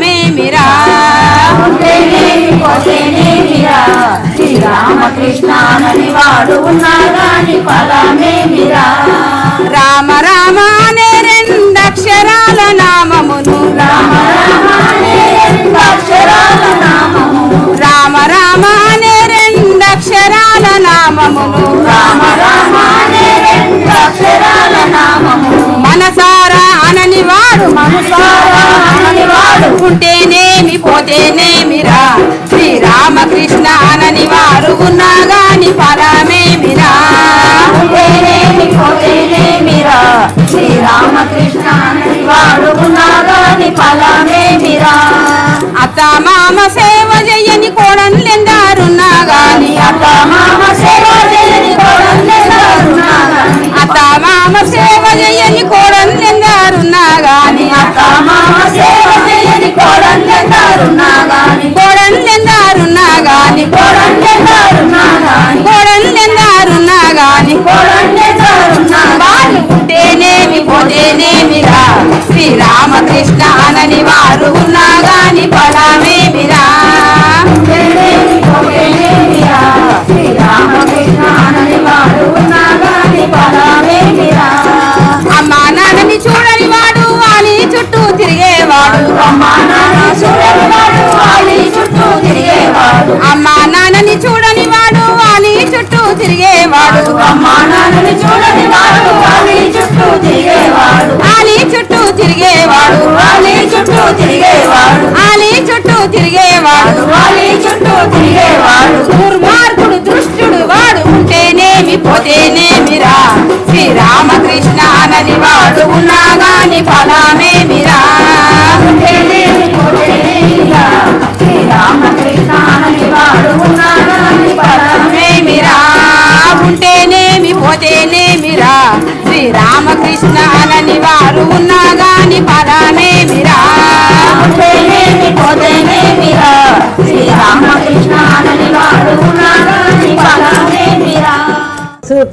మేమిరా వాడు ఉన్నాగాని ఫలమేమిరా రామ రామ అనే రెండక్షరాల నామమును. రామ రామ అనే రెండక్షరాల రామ రామ అనే రెండక్షరాల నామమును. రామ రామ వాడు మనసారా ఉంటేనేమి పోతేనేమిరా శ్రీరామకృష్ణ అనని వారు ఉన్నా గాని ఫలమేమిరా ఉంటేనేమి పోతేనేమిరా శ్రీరామకృష్ణానని వాడు ఉన్నాగాని ఫలమేమిరా అత్త మామ సేవ అమ్మా నాన్నని చూడని వాడు వాని చుట్టూ తిరిగేవాడు. అమ్మా నాన్నని చూడని వాడు వాలి చుట్టూ తిరిగేవాడు. ఆలి చుట్టూ తిరిగేవాడు. వాలి చుట్టూ తిరిగేవాడు. ఆలి చుట్టూ తిరిగేవాడు. వాలి చుట్టూ తిరిగేవాడు. దుర్మార్గుడు దుష్టుడు వాడు ఉంటేనేమి పోతేనేమిరా? శ్రీరామకృష్ణ అనని వాడు ఉన్నా గాని రామకృష్ణ అనని వారు ఉన్నాగా.